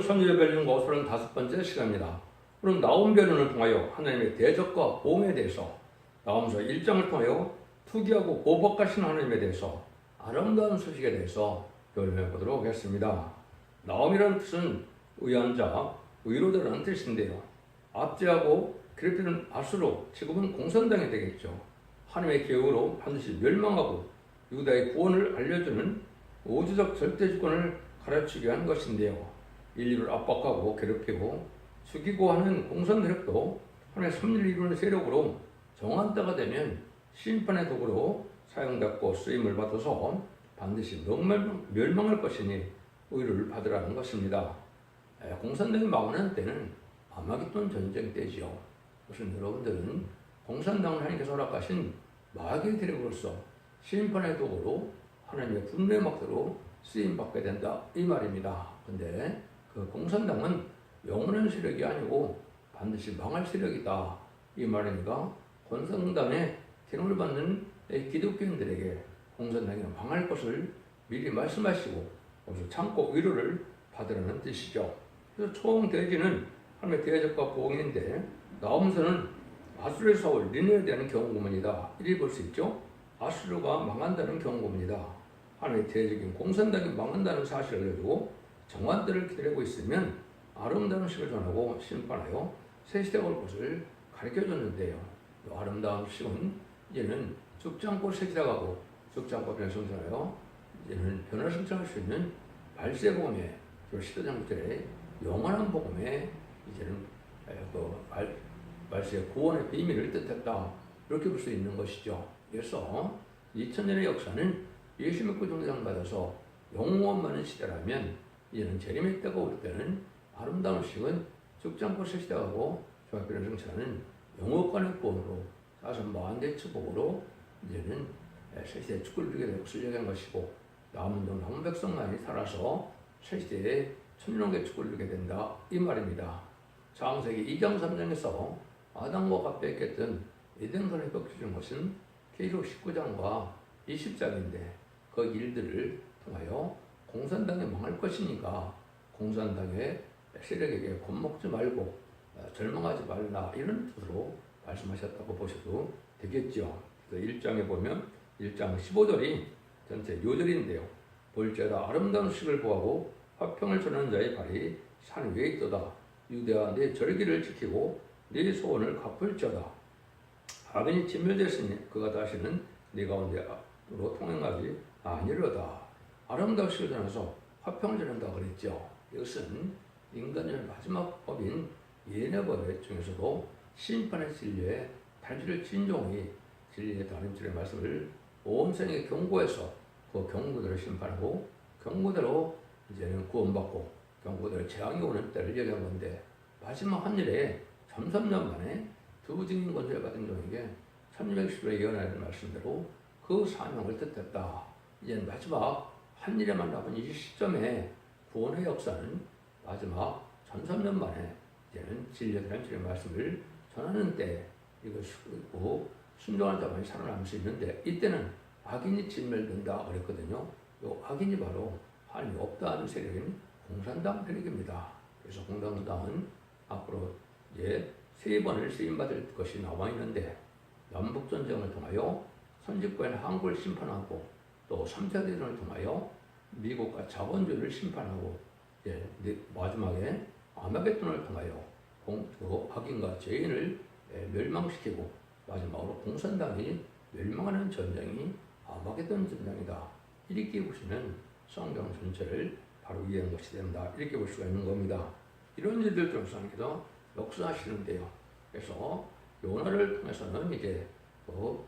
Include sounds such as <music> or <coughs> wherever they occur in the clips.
선율의 변론과 35번째 시간입니다. 그럼 나온 변론을 통하여 하나님의 대적과 보험에 대해서 나오면서 1장을 통하여 투기하고 보복하신 하나님에 대해서 아름다운 소식에 대해서 변론해 보도록 하겠습니다. 나옴이라는 뜻은 의한 자, 의로다라는 뜻인데요. 압제하고 괴롭히는 아수로 지금은 공산당이 되겠죠. 하나님의 계획으로 반드시 멸망하고 유다의 구원을 알려주는 우주적 절대주권을 가르치게 한 것인데요. 인류를 압박하고 괴롭히고 죽이고 하는 공산 세력도 하나님의 섭리를 이루는 세력으로 정한 때가 되면 심판의 도구로 사용받고 쓰임을 받아서 반드시 멸망, 멸망할 것이니 의를 받으라는 것입니다. 에, 공산당이 망하는 때는 아마겟돈 전쟁 때지요. 무슨 여러분들은 공산당을 하나님께서 허락하신 마귀의 대력으로서 심판의 도구로 하나님의 분노의 막대로 쓰임 받게 된다 이 말입니다. 근데 그 공산당은 영원한 세력이 아니고 반드시 망할 세력이다 이 말이니까 공산당의 기능을 받는 기독교인들에게 공산당이 망할 것을 미리 말씀하시고 그래서 참고 위로를 받으라는 뜻이죠. 그래서 총 대지는 하나님의 대적과 보응인데 나오면서는 아수르의 사울 니네에 대한 경고문이다. 이리 볼 수 있죠. 아수르가 망한다는 경고문이다. 하나님의 대적인 공산당이 망한다는 사실을 알려주고 정환들을 기다리고 있으면 아름다운 식을 전하고 심판하여 새 시대가 올 것을 가르쳐줬는데요. 이 아름다운 식은 이제는 죽지 않고 새 시대가 가고 죽지 않고 변성전하여 이제는 변화를 성취할 수 있는 발세 복음의 그 시대장부들의 영원한 복음에 이제는 그 말, 말세의 구원의 비밀을 뜻했다. 이렇게 볼 수 있는 것이죠. 그래서 2000년의 역사는 예수 믿고 정상 받아서 영원 많은 시대라면 이제는 재림의 때가 올 때는 아름다운 식은 죽지 않고 가고 종합변화 성취하는 영어권의 구원으로 사선 만대 축복으로 이제는 새시대에 축구를 누리게 되고 쓸려간 것이고 남은 동 남은 백성만이 살아서 새시대에 천년의 축구를 누리게 된다 이 말입니다. 창세기 2장 3장에서 아담과 가 뺏겼던 에덴선을 뺏겨주는 것은 계시록 19장과 20장인데 그 일들을 통하여 공산당이 망할 것이니까 공산당의 세력에게 겁먹지 말고 절망하지 말라 이런 뜻으로 말씀하셨다고 보셔도 되겠죠. 그래서 1장에 보면 1장 15절이 전체 요절인데요. 볼지어다 아름다운 식을 구하고 화평을 전하는 자의 발이 산 위에 있도다. 유대와 내 절기를 지키고 내 소원을 갚을지어다. 악인이 진멸됐으니 그가 다시는 네 가운데로 통행하지 아니려다. 아름다운 식을 전해서 화평을 전한다 그랬죠. 이것은 인간의 마지막 법인 예내법 중에서도 심판의 진리에 단지를 진종이 진리의 다림질의 말씀을 온 생에 경고해서 그 경고대로 심판하고 경고대로 이제는 구원받고 경고대로 재앙이 오는 때를 얘기한 건데 마지막 한 일에 33년 만에 두 증인 권세를 받은 종에게 1610에 예언하는 말씀대로 그 사명을 뜻했다. 이제 마지막 한 일에만 남은 이 시점에 구원의 역사는 마지막 1300년 만에 이제는 진리의 단체의 말씀을 전하는 때 이것이고 순종한 자만이 살아남을 수 있는데 이때는 악인이 진멸된다 그랬거든요. 이 악인이 바로 하나님이 없다 하는 세력인 공산당 세력입니다. 그래서 공산당은 앞으로 이제 세 번을 쓰임받을 것이 나와 있는데 남북전쟁을 통하여 선집과의 한국을 심판하고 또 3차 대전을 통하여 미국과 자본주의를 심판하고 예, 마지막에 아마겟돈을 통하여 공, 그 악인과 죄인을 예, 멸망시키고 마지막으로 공산당이 멸망하는 전쟁이 아마겟돈 전쟁이다. 이렇게 보시면 성경 전체를 바로 이해한 것이 된다. 이렇게 볼 수가 있는 겁니다. 이런 일들 하나님께서 역사하시는데요. 그래서 요나를 통해서는 이제 그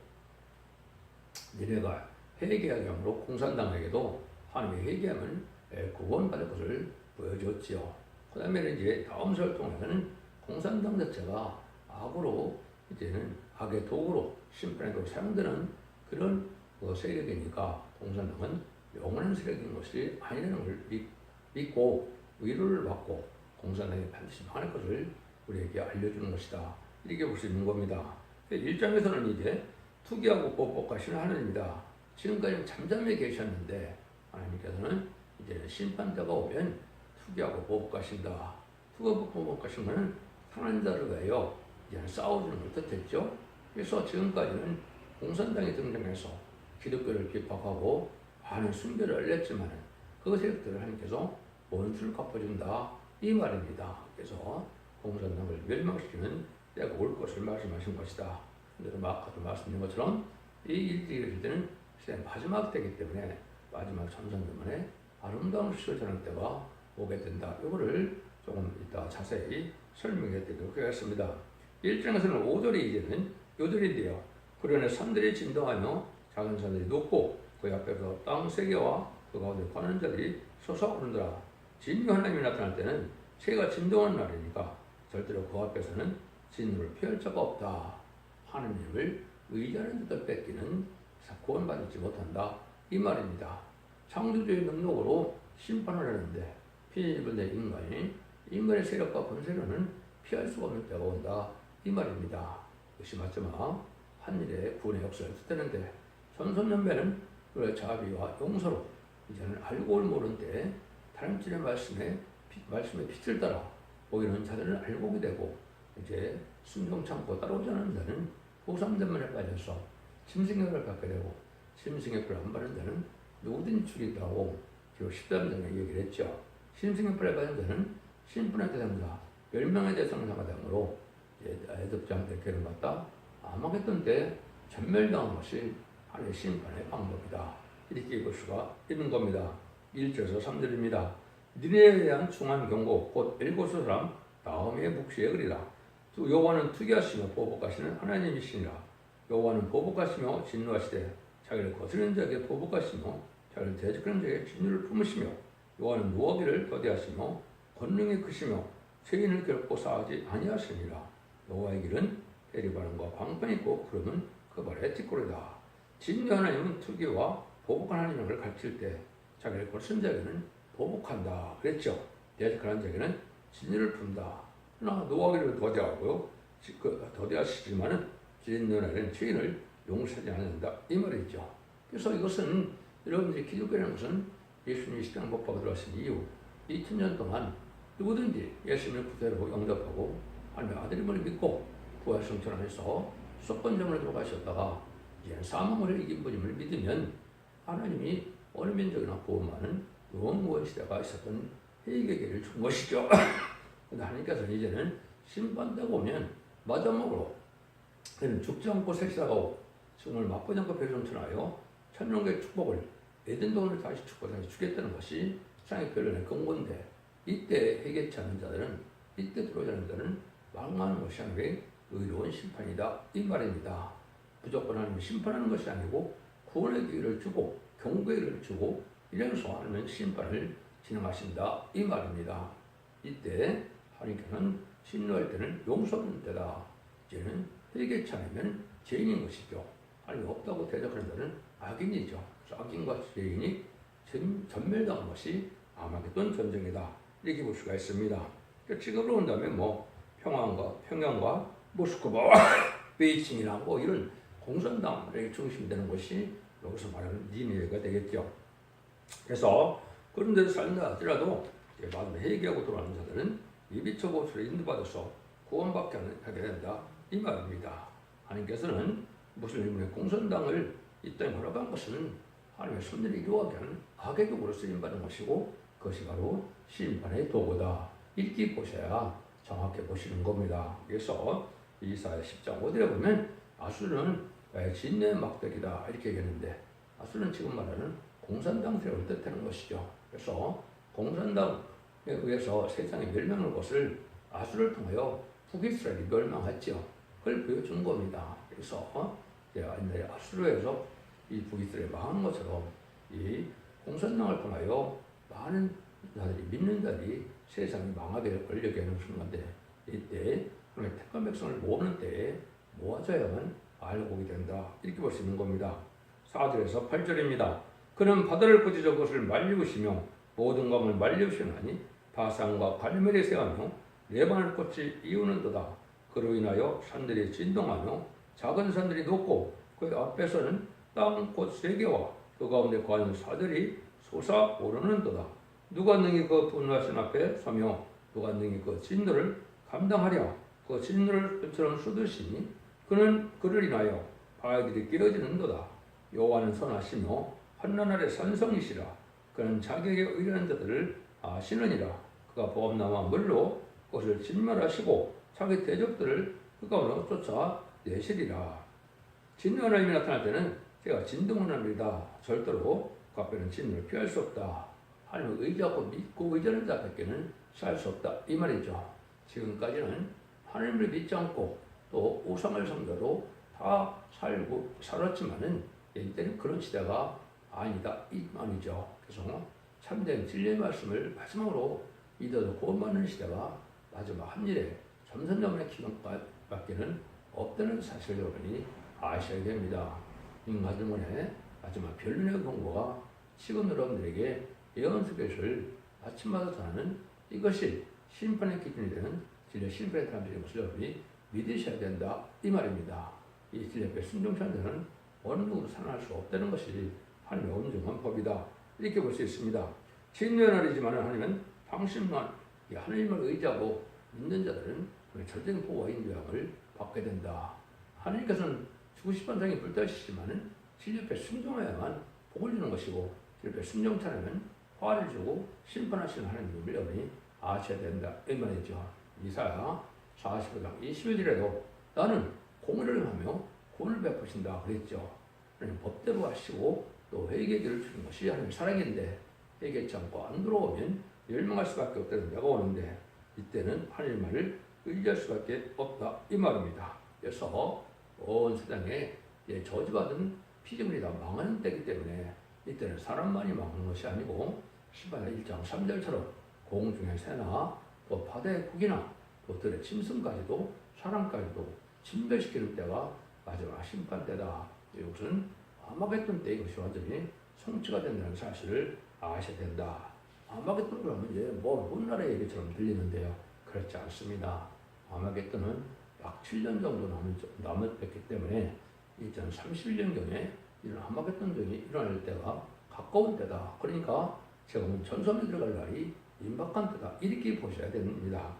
니네가 회개하게 함으로 공산당에게도 하나님의 회개함을 구원받을 것을 보여줬지요. 그 다음에는 이제 다음 절 통해서는 공산당 자체가 악으로 이제는 악의 도구로 심판에도 사용되는 그런 그 세력이니까 공산당은 영원한 세력인 것이 아니라는 걸 믿고 위로를 받고 공산당이 반드시 망할 것을 우리에게 알려주는 것이다. 이렇게 볼 수 있는 겁니다. 1장에서는 이제 투기하고 뽀뽀하시는 하나님이다. 지금까지 잠잠해 계셨는데 하나님께서는 이제 심판대가 오면 투기하고 보복하신다. 투기하고 보복하신 것은 상한 자를 위하여 이제는 싸워주는 걸 뜻했죠. 그래서 지금까지는 공산당이 등장해서 기독교를 비판하고 많은 순교를 알렸지만 그것들을 하나님께서 원수를 갚아준다 이 말입니다. 그래서 공산당을 멸망시키는 때가 올 것을 말씀하신 것이다. 근데 아까도 말씀드린 것처럼 이 일들이 때는 시대 마지막 때이기 때문에 마지막 전선전만에 아름다운 시절 전할 때가 오게 된다. 이거를 조금 이따 자세히 설명해 드리도록 하겠습니다. 1장에서는 5절이 이제는 요절인데요. 그러나 산들이 진동하며 작은 산들이 높고 그 앞에서 땅 세계와 그 가운데 가는 자들이 솟아오르더라. 진노 하나님이 나타날 때는 새가 진동하는 날이니까 절대로 그 앞에서는 진노를 피할 자가 없다. 하느님을 의지하는 자들 뺏기는 구원받지 못한다. 이 말입니다. 창조주의 능력으로 심판을 하는데 피해입은 내 인간이 인간의 세력과 권세로는 피할 수가 없는 때가 온다. 이 말입니다. 맞지만 한일의 구원의 역사를 뜻하는데 전선연배는 자비와 용서로 이제는 알고 모르는 때 다름질의 말씀에 말씀의 빛을 따라 보이는 자들은 알고 오게 되고 이제 순종 참고 따라오지 않는 자는 보상대만에 빠져서 심승역을 갖게 되고 심승역을 안 받는 자는 누구든 죽이다고 기록 13장에 얘기를 했죠. 심승역을 받는 자는 신분의 대상자, 멸망의 대상자가 되므로 애접장대 괴를 받다 아마겟돈 때 전멸당한 것이 하나의 심판의 방법이다. 이렇게 볼 수가 있는 겁니다. 1절에서 3절입니다. 니네에 대한 중한 경고 곧 일곱수 사람 다음의 묵시에 그리라. 여호와는 투기하시며 보복하시는 하나님이시니라. 여호와는 보복하시며 진노하시되 자기를 거스르는 자에게 보복하시며 자기를 대적하는 자에게 진노를 품으시며 여호와는 노하기를 더디하시며 권능이 크시며 죄인을 결코 사하지 아니하시니라. 여호와의 길은 대리바람과 방편이 있고 그러면 그 발에 뒷골이다. 진노 하나님은 투기와 보복한 하나님을 가르칠 때 자기를 거스른 자에게는 보복한다. 그랬죠. 대적하는 자에게는 진리를 푼다. 그러나 노하기를 더디하고요. 그 더디하시지만은 진노라는 죄인을 용서하지 않는다. 이 말이죠. 그래서 이것은 여러분들이 기독교라는 것은 예수님이 십자가 못 박아 들어가신 이후 2000년 동안 누구든지 예수님을 구세로 영접하고 하나님의 아들임을 믿고 부활 성천하면서 수권점을 들어가셨다가 이제 사망을 이긴 분임을 믿으면 하나님이 어느 민족이나 구원하는 영원 시대가 있었던 회개계를 준 것이죠. <coughs> 근데 하나님께서는 이제는 심판되고 오면 마지막으로 그는 죽지 않고 색사하고 승을 맛보지 않고 배송천하여 천년의 축복을 에덴 돈을 다시 축복 다시 주겠다는 것이 세상의 변론의 근본데 이때 회개치 않는 자들은 이때 들어오지 않는 자들은 망하는 것이 아니라 의로운 심판이다 이 말입니다. 무조건 하나님 심판하는 것이 아니고 구원의 기회를 주고 경고를 주고 이래서 하나님은 심판을 진행하신다 이 말입니다. 이때 하나님께서는 진노할 때는 용서하는 때다. 이제는 회개치 않으면 죄인인 것이죠. 하나님 없다고 대적하는 자는 악인이죠. 악인과 죄인이 전, 전멸당한 것이 아마겟돈 전쟁이다. 이렇게 볼 수가 있습니다. 지금으로 온다면 뭐 평안과 평양과 모스크바와 <coughs> 베이징이나 뭐 이런 공산당에 중심이 되는 것이 여기서 말하는 니네가 되겠죠. 그래서 그런 데서 살다 하더라도 마음에 회개하고 돌아오는 자들은 이비처 보수를 인도받아서 구원받게 하게 된다. 이 말입니다. 하나님께서는 무슬림의 공산당을 이 땅에 허락한 것은 하나님의 손들이 이루어가게 하는 악의 도구로 쓰임받은 것이고 그것이 바로 심판의 도구다. 읽기 보셔야 정확히 보시는 겁니다. 그래서 이사야 10장 5절에 보면 아수르는 진의 막대기다 이렇게 얘기했는데 아수르는 지금 말하는 공산당 세력을 뜻하는 것이죠. 그래서 공산당에 의해서 세상에 멸망할 것을 아수를 통하여 북이스라엘이 멸망했죠. 그걸 보여준 겁니다. 그래서 옛날에 아수르에서 이 북이스라엘 망한 것처럼 이 공산당을 통하여 많은 자들이 믿는 자들이 세상이 망하게 걸려게 하는 순간데 이때 하나님 택한 백성을 모으는 때에 모아져야만 알고 오게 된다. 이렇게 볼 수 있는 겁니다. 4절에서 8절입니다. 그는 바다를 꾸짖어 그것을 말리우시며 모든 강을 말리우시나니 바산과 갈멜이 세하며 레바논 꽃이 이우는도다. 그로 인하여 산들이 진동하며 작은 산들이 높고 그 앞에서는 땅꽃세 개와 그 가운데 과연 사들이 솟아오르는도다. 누가 능히 그 분노하신 앞에 서며 누가 능히 그 진노를 감당하랴? 그 진노를 끝처럼 쏟으시니 그는 그를 인하여 바위들이 끼어지는도다. 여호와는 선하시며 환난 아래 선성이시라. 그는 자기에게 의뢰하는 자들을 아시느니라. 그가 보험나무와 물로 그것을 진멸하시고 자기 대적들을 그 가운데 쫓아 내시리라. 진노 하나님이 나타날 때는 제가 진동하나님이다. 절대로 그 앞에는 진노를 피할 수 없다. 하나님을 의지하고 믿고 의지하는 자밖에는 살 수 없다. 이 말이죠. 지금까지는 하나님을 믿지 않고 또 우상을 섬겨도 다 살고 살았지만은 이때는 그런 시대가 아니다. 이 말이죠. 그래서 참된 진리의 말씀을 마지막으로 믿어도 구원받는 시대가 마지막 한 일에 점선점의 기간밖에는 없다는 사실을 여러분이 아셔야 됩니다. 인가들문의 마지막 변론의 공고가 지금 여러분들에게 예언 속에서를 아침마다 전하는 이것이 심판의 기준이 되는 진리 심판의 사람들인 것을 여러분이 믿으셔야 된다 이 말입니다. 이 진리 앞에 순종치 않는 어느 누구도 살아날 수 없다는 것이 하나님의 온전한 법이다 이렇게 볼 수 있습니다. 진노의 날이지만 하나님은 이 하나님을 의지하고 믿는 자들은 절대적 보호와 인도함을 받게 된다. 하나님께서는 죽으신 반상이 불타시지만은 진리 앞에 순종해야만 복을 주는 것이고 진리 앞에 순종치 않으면 화를 주고 심판하시는 하나님을 여러분이 아셔야 된다 이 말이죠. 이사야 45장 21절에도 나는 공의를 하며 공을 베푸신다 그랬죠. 하나님 법대로 하시고 또 회개기를 주는 것이 하나님 사랑인데 회개치 않고 안 들어오면 멸망할 수밖에 없다는 데가 오는데 이때는 하나님 말을 의지할 수밖에 없다 이 말입니다. 그래서 온 세상에 예, 저주받은 피조물이 다 망하는 때이기 때문에 이때는 사람만이 망하는 것이 아니고 시바나 1장 3절처럼 공중의 새나 또 바다의 고기나 또 들의 짐승까지도 사람까지도 진멸시키는 때가 마지막 심판 때다. 이것은 아마겟돈 때 이것이 완전히 성취가 된다는 사실을 아셔야 된다. 아마겟돈을 하면 이제 뭐 혼나라 얘기처럼 들리는데요. 그렇지 않습니다. 아마겟돈은 약 7년 정도 남은, 남았기 때문에 2031년경에 이런 아마겟돈전이 일어날 때가 가까운 때다. 그러니까 오늘 전선에 들어갈 날이 임박한 때다. 이렇게 보셔야 됩니다.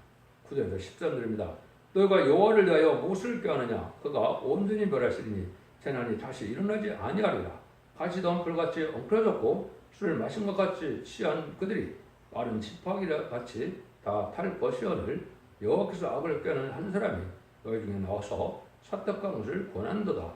9절에서 13절입니다. 너희가 여호와를 위하여 무엇을 꾀하느냐? 그가 온전히 멸하시리니 재난이 다시 일어나지 아니하리라. 가시던 불같이 엉클어졌고 술을 마신 것 같이 취한 그들이 마른 지팡이라 같이 다 탈 것이오늘 여호와께서 악을 꾀는 한 사람이 너희 중에 나와서 사떡과 것을 권한도다.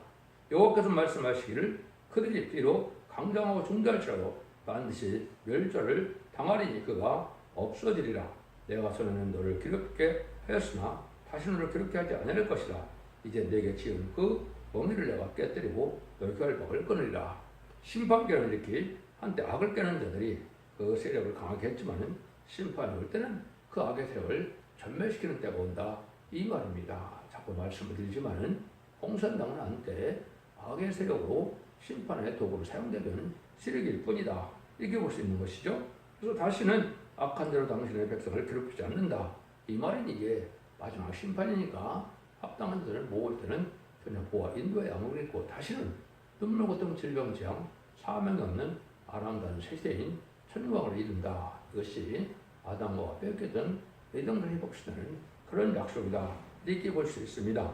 여호와께서 말씀하시기를 그들이 비록 강장하고 중대할지라도 반드시 멸절을 당하리니 그가 없어지리라. 내가 전에는 너를 기롭게 하였으나 다시 너를 기롭게 하지 않을 것이라. 이제 내게 지은 그 멍이를 내가 깨뜨리고 너희 결박을 끊으리라. 심판계는 이렇게 한때 악을 깨는 자들이 그 세력을 강하게 했지만은 심판이 올 때는 그 악의 세력을 전멸시키는 때가 온다. 이 말입니다. 자꾸 말씀을 드리지만은 공산당은 한때 악의 세력으로 심판의 도구로 사용되는 세력일 뿐이다. 이렇게 볼 수 있는 것이죠. 그래서 다시는 악한 대로 당신의 백성을 괴롭히지 않는다. 이 말은 이게 마지막 심판이니까 합당한 자를 모을 때는 전혀 보아 인도에 아무리 있고 다시는 눈물 고통 질병 재앙 사명이 없는 아랑가는 세세인 천국을 이룬다. 이것이 아담과 뺏겼던 예정을 회복시키는 그런 약속이다. 이렇게 볼수 있습니다.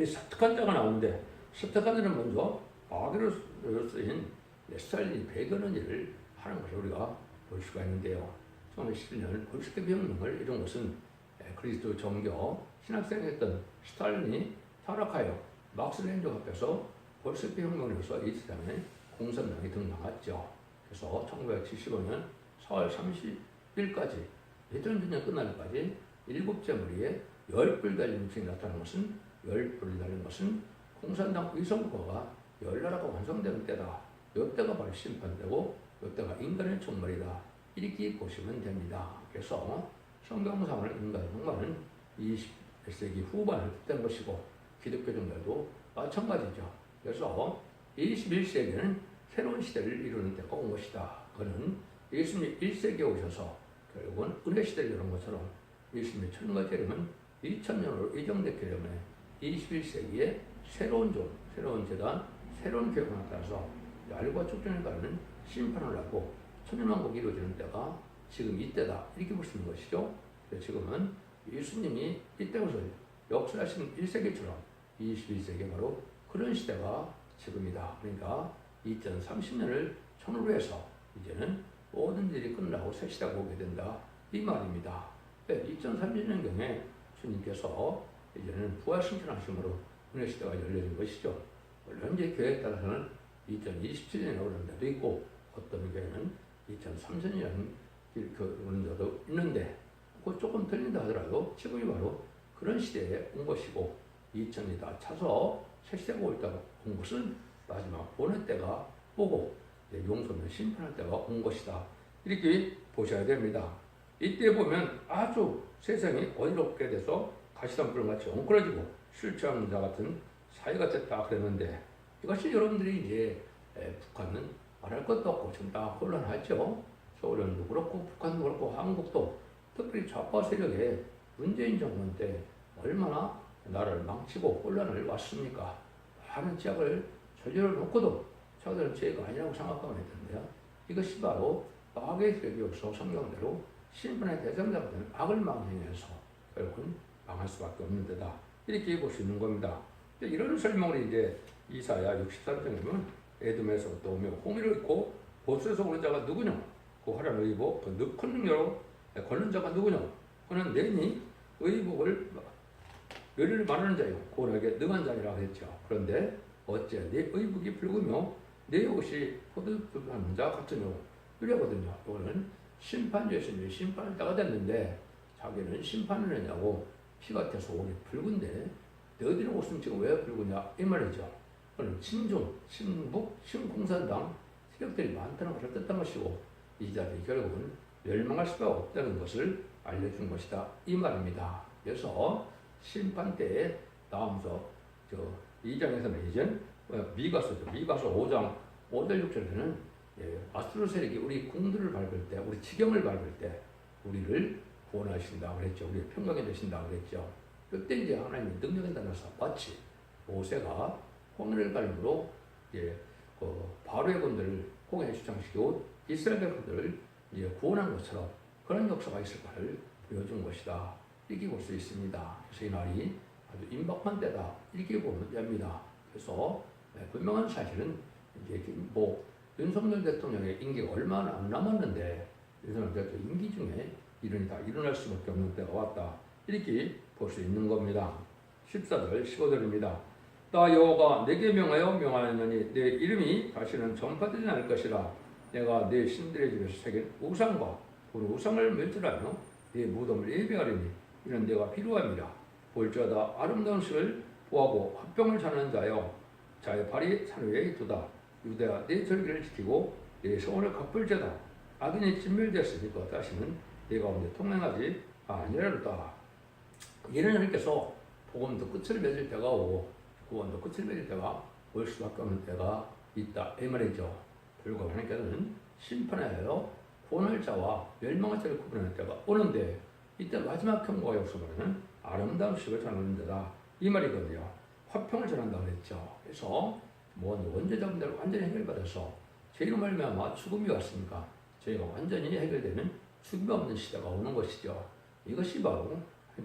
이 사특한 자가 나오는데 사특한 자는 먼저 마귀로 쓰인 스탈린이 배교는 일을 하는 것을 우리가 볼 수가 있는데요. 1917년 볼스케비 혁명을 이룬 것은 그리스도 정교 신학생이었던 스탈린이 타락하여 막스렌저 앞에서 볼스케비 혁명으로서 이 세상에 공산당이 등장했죠. 그래서 1975년 4월 30일까지 대전전쟁 끝날까지 일곱째 무리에 열불 달린 음식이 나타난 것은 열불 달린 것은 공산당 의성국가가 열나라가 완성되는 때다. 이때가 바로 심판되고 이때가 인간의 종말이다. 이렇게 보시면 됩니다. 그래서 성경상을 인간의 종말은 21세기 후반을 뜻한 것이고 기독교 종말도 마찬가지죠. 그래서 21세기는 새로운 시대를 이루는 때가 온 것이다. 그는 예수님이 1세기에 오셔서 결국은 은혜 시대를 이룬 것처럼 예수님의 천과 재림은 2000년으로 이정됐기 때문에 21세기에 새로운 종, 새로운 재단, 새로운 교회가 나타나서 얄과 축전에 가는 심판을 하고 천일만국이 이루어지는 때가 지금 이때다 이렇게 볼 수 있는 것이죠. 지금은 예수님이 이때부터 역사하신 1세기처럼 21세기 바로 그런 시대가 지금이다. 그러니까 2030년을 천으로 해서 이제는 모든 일이 끝나고 새 시대가 오게 된다. 이 말입니다. 2030년경에 주님께서 이제는 부활승천하심으로 은혜 시대가 열려진 것이죠. 이제 교회에 따라서는 2027년에 오는 데도 있고 어떤 교회는 2030년 그 오는 데도 있는데 그 조금 틀린다 하더라도 지금이 바로 그런 시대에 온 것이고 2000이 다 차서 새 시대가 올 때가 온 것은 마지막 보낼 때가 오고 용서는 심판할 때가 온 것이다. 이렇게 보셔야 됩니다. 이때 보면 아주 세상이 어지럽게 돼서 가시덤불 같이 엉클어지고 실추하는 자 같은 사회가 됐다 그랬는데 이것이 여러분들이 이제 에, 북한은 말할 것도 없고 지금 다 혼란하죠. 서울도 그렇고 북한도 그렇고 한국도 특별히 좌파 세력의 문재인 정권 때 얼마나 나라를 망치고 혼란을 왔습니까? 많은 지역을 저지를 놓고도 자기들은 죄가 아니라고 생각하고 있던데요. 이것이 바로 악의 세력이어서 성경대로 신분의 대상자들은 악을 망행해서 결국은 망할 수밖에 없는 데다. 이렇게 볼 수 있는 겁니다. 이런 설명을 이제 이사야 63장에 보면 에돔에서부터 오며 홍해를 입고 보스에서 오는 자가 누구냐? 그 화란을 입고 그큰 능력으로 걷는 자가 누구냐? 그는 내니 의복을 열의를 바르는 자요 고라게 능한 자니라 했죠. 그런데 어째 내 의복이 붉으며 내 옷이 포도주하는 자 같으며 이래거든요. 이거는 심판주에서는 심판을 자가 됐는데 자기는 심판을 했냐고 피가 튀어서 옷이 붉은데 너희들의 옷은 지금 왜 붉으냐 이 말이죠. 그는 친중, 친북, 친공산당 세력들이 많다는 것을 뜻한 것이고 이 자들이 결국은 멸망할 수가 없다는 것을 알려준 것이다 이 말입니다. 그래서 심판 때에 나오면서 저 2장에서는 이제 미가서죠. 미가서 5장 5절 6절에는 예, 아수르 세력이 우리 궁들을 밟을 때, 우리 지경을 밟을 때 우리를 구원하신다 그랬죠. 우리 평강해 주신다 그랬죠. 그때 이제 하나님이 능력에 나눠서 마치 모세가 홍해를 갈므로 예, 그 바로의 군들을 홍해에 주장시키고 이스라엘 군들을 이제 구원한 것처럼 그런 역사가 있을 것을 보여준 것이다. 이렇게 볼 수 있습니다. 그래서 이 날이 아주 임박한 때다. 이렇게 보면 됩니다. 그래서 네, 분명한 사실은 이제 뭐 윤석열 대통령의 임기가 얼마나 안 남았는데 윤석열 대통령 임기 중에 이런 일이 다 일어날 수밖에 없는 때가 왔다. 이렇게 볼 수 있는 겁니다. 14절, 15절입니다. 나 여호가 내게 명하여 명하였느니 내 이름이 다시는 전파되지 않을 것이라 내가 내 신들의 집에서 새긴 우상과 그 우상을 멸절하며 내 무덤을 예배하리니 이는 내가 필요함이라 볼자다 아름다운 것을 보하고 합병을 찾는 자여 자의 발이 산 위에 두다. 유대야 내 절기를 지키고 내 소원을 갚을 자다. 악인이 진멸되었으니까 다시는 내 가운데 통행하지 아니하리로다. 이런 하나님께서 복음도 끝을 맺을 때가 오고 구원도 끝을 맺을 때가 올 수밖에 없는 때가 있다. 이 말이죠. 결국 하나님께서는 심판하여 구원할 자와 멸망할 자를 구분하는 때가 오는데 이때 마지막 경고가 역사보면 아름다운 식을 전하는 데다 이 말이거든요. 화평을 전한다 그랬죠. 그래서 뭐 원죄자분들 완전히 해결받아서 죄로 말미암아 죽음이 왔으니까 저희가 완전히 해결되는 죽음이 없는 시대가 오는 것이죠. 이것이 바로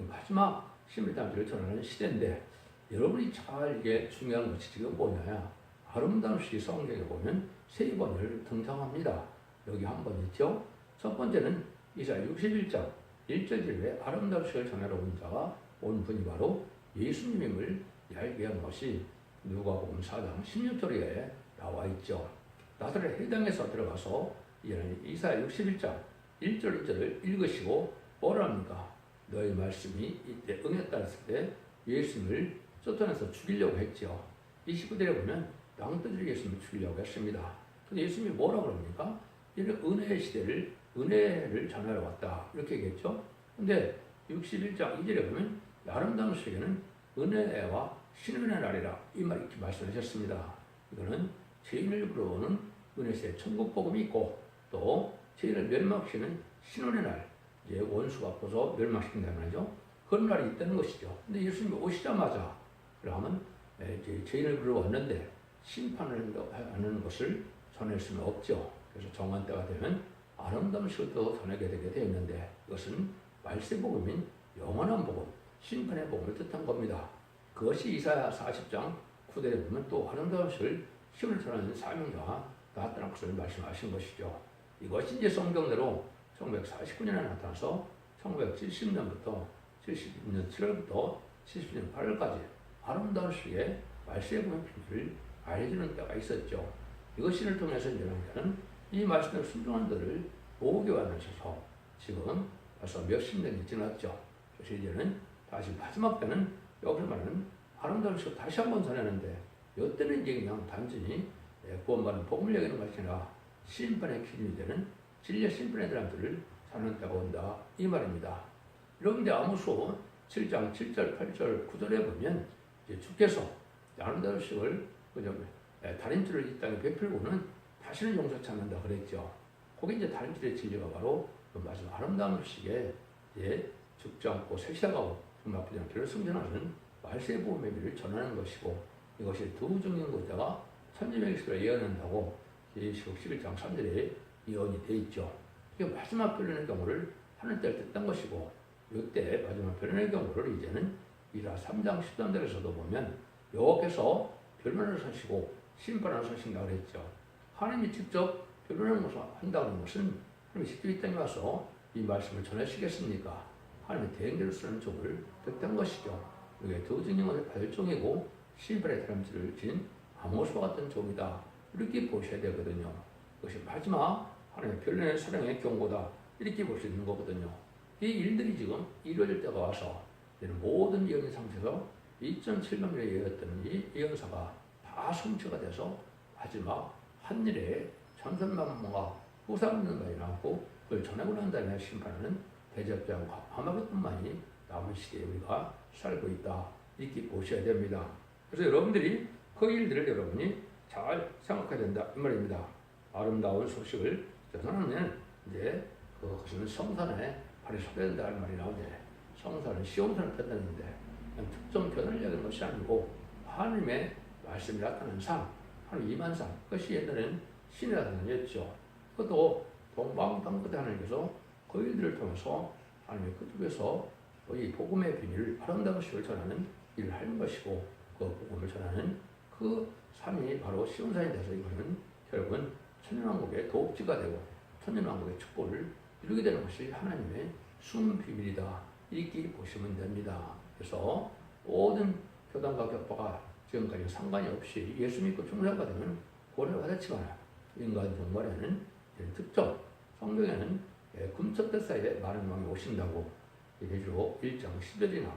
마지막 심리단지를 전하는 시대인데 여러분이 잘 이게 중요한 것이 지금 뭐냐 아름다운 시 성경에 보면 세 번을 등장합니다. 여기 한 번 있죠. 첫 번째는 이사야 61장 1절에 아름다운 시를 전하러 온 자가 온 분이 바로 예수님임을 알게 한 것이 누가복음 4장 16절에 나와 있죠. 나사렛 해당에서 들어가서 이사야 61장 1절 2절을 읽으시고 뭐랍니까? 너희 말씀이 이때 응했다 했을 때 예수님을 쫓아내서 죽이려고 했죠. 29절에 보면 양떼들이 예수님을 죽이려고 했습니다. 근데 예수님이 뭐라고 그럽니까? 이는 은혜의 시대를 은혜를 전하러 왔다. 이렇게 얘기했죠. 근데 61장 2절에 보면 아름다운 시에는 은혜와 신은의 날이라 이 말 이렇게 말씀하셨습니다. 이거는 죄인을 부르는 은혜시대 천국 복음이 있고 또 죄인을 멸망시키는 신은의 날 이제 원수가 앞서 멸망시킨다는 말이죠. 그런 날이 있다는 것이죠. 근데 예수님이 오시자마자 그러면 이제 죄인을 부르러 왔는데 심판을 하는 것을 전할 수는 없죠. 그래서 정한 때가 되면 아름다운 시도 전하게 되게 되어 있는데 이것은 말세 복음인 영원한 복음, 심판의 복음을 뜻한 겁니다. 그것이 이사야 40장 9절에 보면 또 아름다운 시를 시을 전하는 사명자가 나타난 것을 말씀하신 것이죠. 이것이 이제 성경대로 1949년에 나타나서 1970년부터 70년 7월부터 70년 8월까지 아름다운 시의 말세의 복음의 필요를 알려주는 때가 있었죠. 이것 을 통해서 여러분들은 이 말씀에 순종한 들을 모으게하면서 지금 벌써 몇십 년이 지났죠. 그래서 이제는 다시 마지막 때는 여기서 말하는 아름다운 시를 다시 한번 전하는데 이때는 이제 그냥 단순히 예, 구원받는 복음을 얘기하는 것이 아니라 심판의 기준이 되는 진리의 심판의 사람들을 사는 때가 온다 이 말입니다. 여러분들 아무소 7장 7절 8절 9절에 보면 이제 주께서 식을 그저 예, 달인줄을 이 땅에 베풀고는 다시는 용서치 않는다 그랬죠. 거기 이제 달인줄의 진리가 바로 그 마지막 아름다운 식에 이제 죽지 않고 섹시하고 그냥 별을 승전하는 말세의 보험의 미를 전하는 것이고 이것이 두 중인 것자가 천지명식을 예언한다고 예시록 11장 3절에 예언이 되어 있죠. 이게 마지막 변론의 경우를 하는 때를 뜻한 것이고 이때 마지막 변론의 경우를 이제는 이라 3장 13절에서도 보면 여호와께서 변론을 서시고 심판을 서신다 그랬죠. 하나님이 직접 변론을 한다는 것은 하나님이 직접 이 땅에 와서 이 말씀을 전하시겠습니까? 하나님의 대행대로 쓰는 종을 뜻한 것이죠. 이게 도증형의 발종이고 심판의 사람들을 진 아모스와 같은 종이다. 이렇게 보셔야 되거든요. 그것이 마지막 하나님의 변론의 사랑의 경고다. 이렇게 볼 수 있는 거거든요. 이 일들이 지금 이루어질 때가 와서 모든 예언의 상태에서 2.7만 년에 예언했던 이 예언사가 다 성취가 돼서 마지막 한 일에 천선만모가 후사받는 바에 나왔고 그걸 전하고 난 다음에 심판하는 대접자와 아마겟뿐만이 남은 시대에 우리가 살고 있다. 이렇게 보셔야 됩니다. 그래서 여러분들이 그 일들을 여러분이 잘 생각해야 된다. 이 말입니다. 아름다운 소식을 전하면 이제 그것은 성산에 발이 서야 된다. 는 말이 나오는데 성산은 시온산을 표현하는데 특정 표현을 얘기하는 것이 아니고 하나님의 말씀이 나타나는 상, 하나님 이만상, 그것이 옛날에는 신이 나타났죠. 그것도 동방당끝에 하나님께서 그 일들을 통해서 하나님의 그쪽에서 이 복음의 비밀을 아름다운 식을 전하는 일을 하는 것이고 그 복음을 전하는 그 삶이 바로 시온산이 돼서 이거는 결국은 천년왕국의 도읍지가 되고 천년왕국의 축복을 이루게 되는 것이 하나님의 숨은 비밀이다 이렇게 보시면 됩니다. 그래서 모든 교단과 격파가 지금까지 상관이 없이 예수 믿고 충성가 되면 구원을 받았지만 인간 종말에는 특정 성경에는 예, 금천대 사이에 많은 왕이 오신다고 예주로 1장 10절이나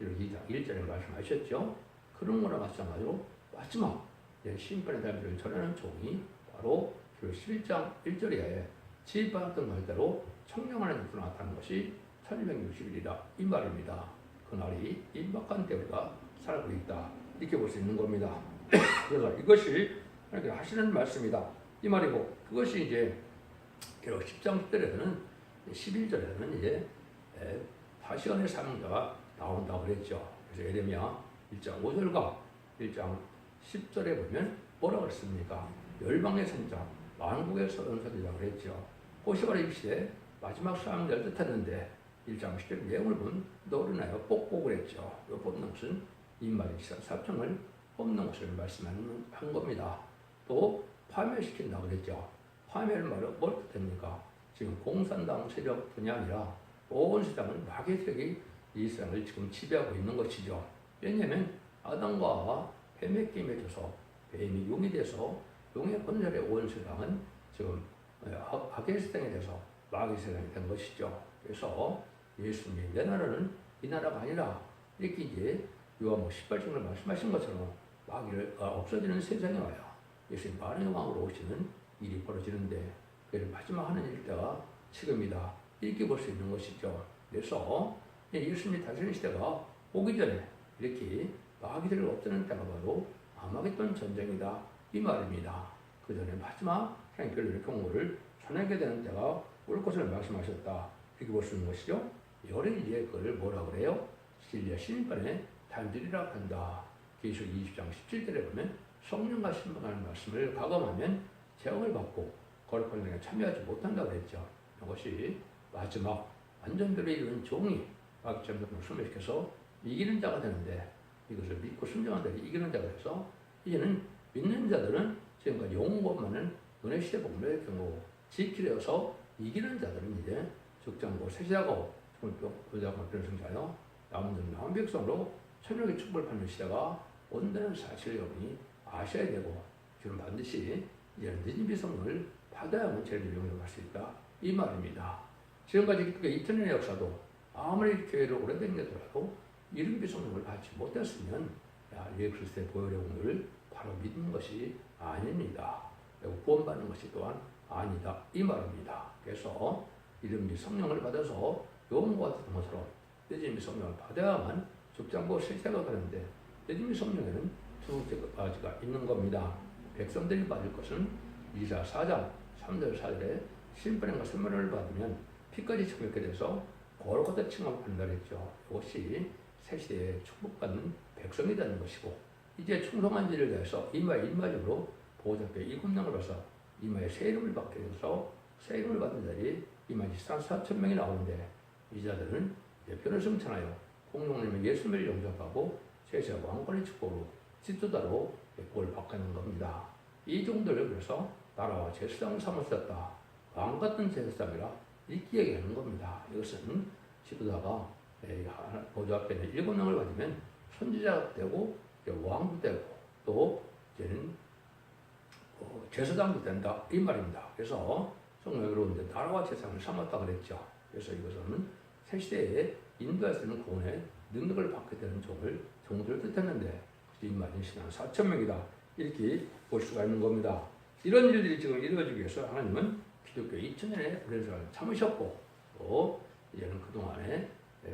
2장 1절에 말씀하셨죠. 그런 거나 마찬가지로 마지막 예, 심판의 달들을 전하는 종이 바로 11장 1절에 지혜받았던 말대로 청량하는 육으로 나타난 것이 1260일이다 이 말입니다. 그날이 임박한 때 우리가 살고 있다 이렇게 볼 수 있는 겁니다. <coughs> 그래서 이것이 하시는 말씀이다 이 말이고 그것이 이제 결국 10장 10절에서는 11절에는 이제 다시언의 사명자가 나온다고 그랬죠. 그래서 예레미야 1장 5절과 1장 10절에 보면 뭐라고 그랬습니까? 열방의 선자, 만국의 선사들이라고 그랬죠. 호시바라 입시에 마지막 사명자를 뜻하는데 1장 10절 내용을 보면 너르나요 뽑고 그랬죠. 이 뽑는 것은 인말의 사평을 뽑는 것을 말씀하는 한 겁니다. 또 파멸시킨다고 그랬죠. 파멸 말은 뭘 뜻합니까? 지금 공산당 세력뿐이 아니라 온 세상은 마귀 세력이 이 세상을 지금 지배하고 있는 것이죠. 왜냐하면 아담과 뱀의 게임에 져서 뱀이 용이 돼서 용의 권세에 온 세상은 지금 악의 세상이 돼서 마귀 세상이 된 것이죠. 그래서 예수님이 내 나라는 이 나라가 아니라 이렇게 이제 요한복 18장을 말씀하신 것처럼 마귀를 없어지는 세상에 와요. 예수님 만왕의 왕으로 오시는 일이 벌어지는데 마지막 하는 일 때가 지금이다. 이렇게 볼 수 있는 것이죠. 그래서 예수님이 다스리는 시대가 오기 전에 이렇게 마귀들을 없애는 때가 바로 아마겟돈 전쟁이다. 이 말입니다. 그 전에 마지막 하나님 별의 경고를 전하게 되는 때가 올 것을 말씀하셨다. 이렇게 볼 수 있는 것이죠. 이제 그걸 뭐라 그래요? 진리와 신인간의 단절이라 한다. 계시록 20장 17절에 보면 성령과 신방하는 말씀을 가감하면 재앙을 받고 거룩한 참여하지 못한다고 했죠. 이것이 마지막 완전별에 이르는 종이 마귀점을 소멸시켜서 이기는 자가 되는데 이것을 믿고 순종한 자들이 이기는 자가 돼서 이제는 믿는 자들은 지금까지 영원만은 은혜 시대 복멸의 경우 지키려서 이기는 자들은 이제 죽장고 세시하고 부자고 변성자요 남은 남은 백성으로 천국의 축복을 받는 시대가 온다는 사실을 여러분이 아셔야 되고 지금 반드시 이제는 늦은 비성을 받아야만 제일 영역할 수 있다 이 말입니다. 지금까지 그 2000년의 역사도 아무리 교회를 오래된 게더라도 이른 비성령을 받지 못했으면 야, 예수 그리스도의 보혈의 바로 믿는 것이 아닙니다. 그리고 구원받는 것이 또한 아니다 이 말입니다. 그래서 이른 비성령을 받아서 영과 같은 것으로 늦은 비성령을 받아야만 죽장고 실체가 가는데 늦은 비성령에는 두 가지가 있는 겁니다. 백성들이 받을 것은 이사 4장 3절 4절에 심판과 선물을 받으면 피까지 처먹게 돼서 거룩하다 칭함을 받는다 그랬죠. 이것이 새 시대에 축복받는 백성이 되는 것이고 이제 충성한 일을 위해서 이마에 일마적으로 보호자께 일곱명을 받아서 이마에 새 이름을 받게 돼서 새 이름을 받는 자리 이마에 4천 명이 나오는데 이 자들은 표를 승천하여 공동님의 예수님을 영접하고 제세 왕권의 축복으로 지도자로 복을 받는 겁니다. 이 정도를 그래서 나라와 제사장을 삼았었다. 왕 같은 제사장이라 이렇게 얘기하는 겁니다. 이것은 지도자가 보좌 앞에는 일곱 명을 받으면 선지자가 되고 왕도 되고 또 이제는 어, 제사장도 된다 이 말입니다. 그래서 성령으로 이제 나라와 제사장을 삼았다 그랬죠. 그래서 이것은 새 시대에 인도할 수 있는 구원의 능력을 받게 되는 종을 종들을 뜻했는데 이 말인 신앙 4천 명이다 이렇게 볼 수가 있는 겁니다. 이런 일들이 지금 이루어지기 위해서 하나님은 기독교 2000년의 오랜 참으셨고 또 이제는 그동안에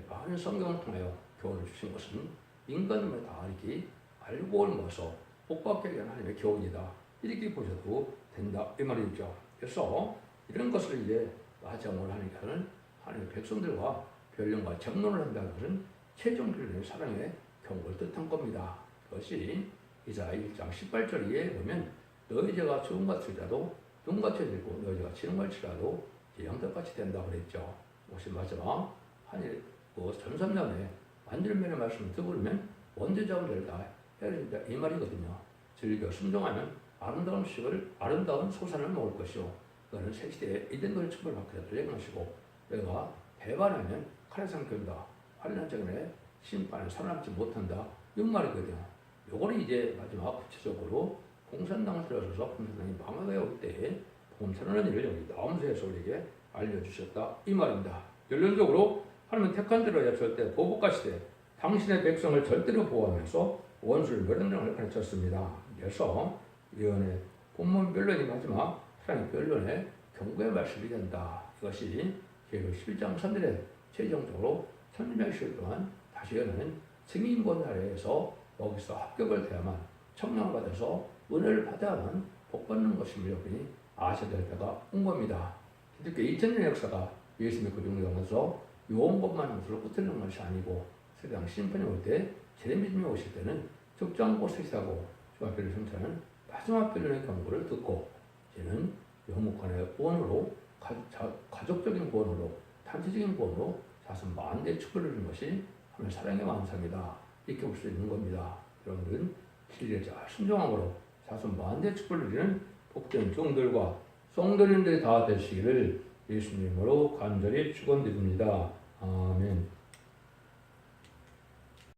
많은 성경을 통하여 교훈을 주신 것은 인간을 다 이렇게 알고 옮어서 복받게 위한 하나님의 교훈이다. 이렇게 보셔도 된다. 이 말이죠. 그래서 이런 것을 이제 마정을 하니까는 하나님의 백성들과 변론과 정론을 한다는 것은 최종 교련의 사랑의 경고를 뜻한 겁니다. 그것이 이사 1장 18절에 보면 너희 죄가 좋은 같을지라도 눈 같을지고 너희 죄가 지는 같을지라도 영덕같이 된다고 그랬죠. 혹시 마지막 한일 그 전삼년에 완전면의 말씀을 들으면 원죄자들을 다 헤아린다 이 말이거든요. 즐겨 순종하면 아름다운 식을 아름다운 소산을 먹을 것이요. 너는 새 시대에 이den도의 축복을 받게 될 것이고 내가 배반하면 칼에 삼킨다. 환란적인 심판을 살아남지 못한다. 이 말이거든요. 요거는 이제 마지막 구체적으로 공산당을 들어서서 공산당이 망하게 올 때에 공산하는 일을 여기 나오면서 우리에게 알려주셨다. 이 말입니다. 결론적으로 하나님은 택한 대로 했을 때 보복과 시대 당신의 백성을 절대로 보호하면서 원수를 멸하는 가르쳤습니다. 그래서 예언의 본문 변론이 마지막 하나님 변론의 경고의 말씀이 된다. 이것이 계속 11장 3절에 최종적으로 300일 동안 다시 예언하는 증인권 아래에서 여기서 합격을 돼야만 청량을 받아서 은혜를 받아야만 복 받는 것임을 여러분이 아셔야 될 때가 온 겁니다. 기독교 2000년의 역사가 예수님의 그 정도 가면서 요원 것만 함수로 붙는 것이 아니고 세상 심판이 올때 제레미즘이 오실 때는 적장고 세시하고 중학교를 성찬은 마지막 변론의 경고를 듣고 이제는 영목관의 구원으로 가, 자, 가족적인 구원으로 단체적인 구원으로 자손 만대 축복을 주는 것이 하나님 사랑의 완성이다 이렇게 볼 수 있는 겁니다. 여러분들은 진리에 잘 순종함으로 자손 만대 축복을 주는 복된 종들과 성도님들이 다 되시기를 예수님으로 간절히 축원드립니다. 아멘.